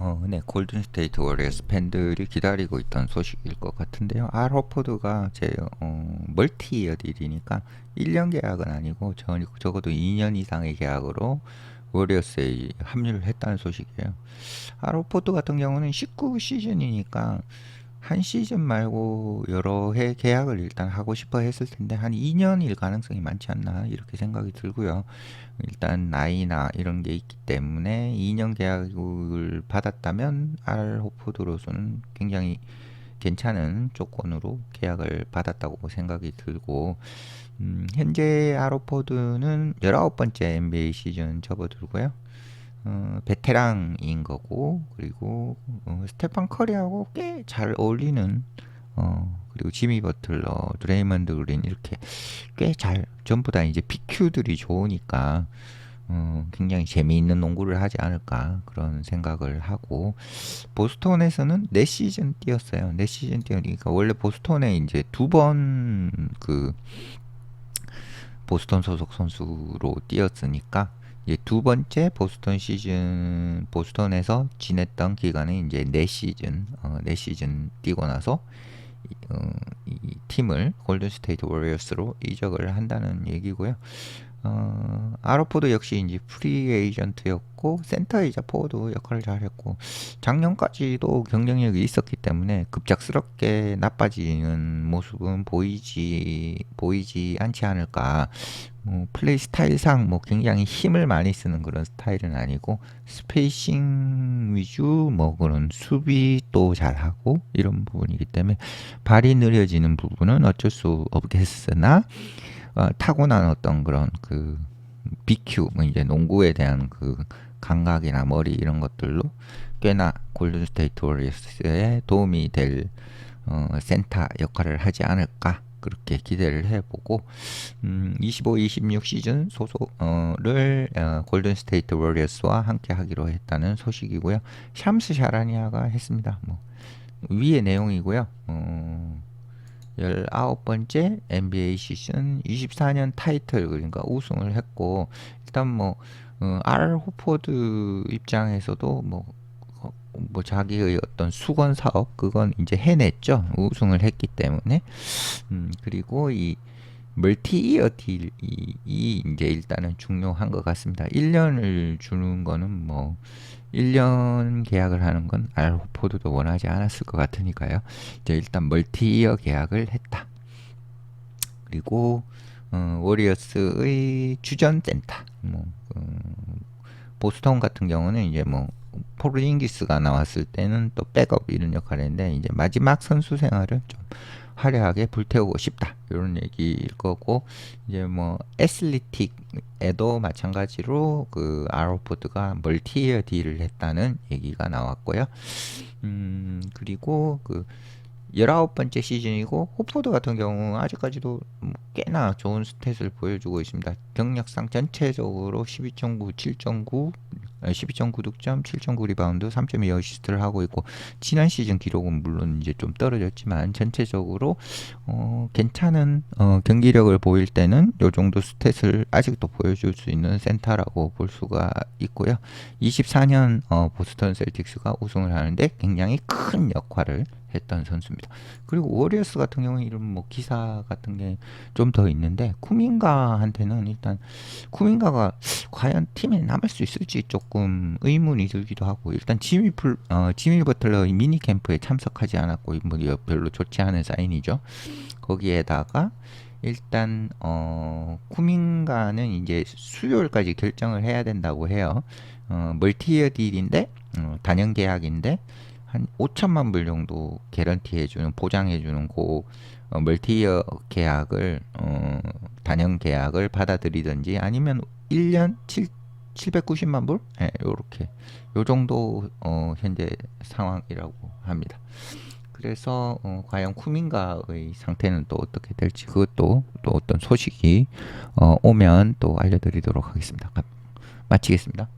어, 네, 골든 스테이트 워리어스 팬들이 기다리고 있던 소식일 것 같은데요. 알 호포드가 제 어, 멀티 이어 딜이니까 1년 계약은 아니고 저, 적어도 2년 이상의 계약으로 워리어스에 합류를 했다는 소식이에요. 알 호포드 같은 경우는 19 시즌이니까 한 시즌 말고 여러 해 계약을 일단 하고 싶어 했을 텐데 한 2년일 가능성이 많지 않나 이렇게 생각이 들고요. 일단 나이나 이런 게 있기 때문에 2년 계약을 받았다면 알 호포드로서는 굉장히 괜찮은 조건으로 계약을 받았다고 생각이 들고 음, 현재 알 호포드는 19번째 NBA 시즌 접어들고요. 어, 베테랑인 거고 그리고 어, 스테판 커리하고 꽤 잘 어울리는 어, 그리고 지미 버틀러, 드레이먼드 그린 이렇게 꽤 잘 전부 다 이제 PQ들이 좋으니까 어, 굉장히 재미있는 농구를 하지 않을까 그런 생각을 하고 보스턴에서는 네 시즌 뛰었어요. 네 시즌 뛰으니까 원래 보스턴에 이제 두 번 그 보스턴 소속 선수로 뛰었으니까 이제 두 번째 보스턴 시즌 보스턴에서 지냈던 기간에 이제 네 시즌 어, 네 시즌 뛰고 나서 이, 어, 이 팀을 골든 스테이트 워리어스로 이적을 한다는 얘기고요. 어, 아로포도 역시 이제 프리 에이전트였고 센터이자 포워드 역할을 잘했고 작년까지도 경쟁력이 있었기 때문에 급작스럽게 나빠지는 모습은 보이지 보이지 않지 않을까. 뭐 플레이 스타일상 뭐 굉장히 힘을 많이 쓰는 그런 스타일은 아니고 스페이싱 위주 뭐 그런 수비도 잘하고 이런 부분이기 때문에 발이 느려지는 부분은 어쩔 수 없겠으나 어, 타고난 어떤 그런 그 BQ 뭐 이제 농구에 대한 그 감각이나 머리 이런 것들로 꽤나 골든 스테이트 워리어스에 도움이 될 어, 센터 역할을 하지 않을까 그렇게 기대를 해보고 음, 25, 26 시즌 소속을 어, 골든 스테이트 워리어스와 함께 하기로 했다는 소식이고요. 샴스 샤라니아가 했습니다. 뭐 위의 내용이고요. 어, 19번째 NBA 시즌 24년 타이틀 그러니까 우승을 했고 일단 뭐 어, 알 호포드 입장에서도 뭐, 어, 뭐 자기의 어떤 수건 사업 그건 이제 해냈죠. 우승을 했기 때문에. 음, 그리고 이 멀티 이어 딜이 이제 일단은 중요한 것 같습니다 1년을 주는 거는 뭐 1년 계약을 하는 건 알호포드도 원하지 않았을 것 같으니까요. 이제 일단 멀티이어 계약을 했다. 그리고 어, 워리어스의 주전 센터, 뭐 어, 보스턴 같은 경우는 이제 뭐 포르징기스가 나왔을 때는 또 백업 이런 역할을 했는데 이제 마지막 선수 생활을 좀 화려하게 불태우고 싶다 이런 얘기일 거고 이제 뭐 애슬리틱에도 마찬가지로 그 아로포드가 멀티이어 딜을 했다는 얘기가 나왔고요. 음 그리고 그 열아홉 번째 시즌이고 호포드 같은 경우 아직까지도 뭐 꽤나 좋은 스탯을 보여주고 있습니다. 경력상 전체적으로 12.9, 7.9, 12.9 득점, 7.9 리바운드, 3.2 어시스트를 하고 있고 지난 시즌 기록은 물론 이제 좀 떨어졌지만 전체적으로 어, 괜찮은 어, 경기력을 보일 때는 요 정도 스탯을 아직도 보여줄 수 있는 센터라고 볼 수가 있고요. 24년 어, 보스턴 셀틱스가 우승을 하는데 굉장히 큰 역할을 했던 선수입니다. 그리고 워리어스 같은 경우는 이런 뭐 기사 같은 게 좀 더 있는데 쿠민가한테는 일단 쿠민가가 과연 팀에 남을 수 있을지 조금 의문이 들기도 하고 일단 지미 풀 어, 지미 버틀러 미니 캠프에 참석하지 않았고 뭐 별로 좋지 않은 사인이죠. 거기에다가 일단 어 쿠민가는 이제 수요일까지 결정을 해야 된다고 해요. 어 멀티이어 딜인데 어, 단연 계약인데 한 5천만 불 정도 개런티 해주는 보장해주는 고 어, 멀티이어 계약을 어, 단연 계약을 받아들이든지 아니면 1년 7 790만 불? 예, 요렇게 요 정도 어, 현재 상황이라고 합니다. 그래서 어, 과연 쿠민가의 상태는 또 어떻게 될지 그것도 또 어떤 소식이 어, 오면 또 알려드리도록 하겠습니다. 마치겠습니다.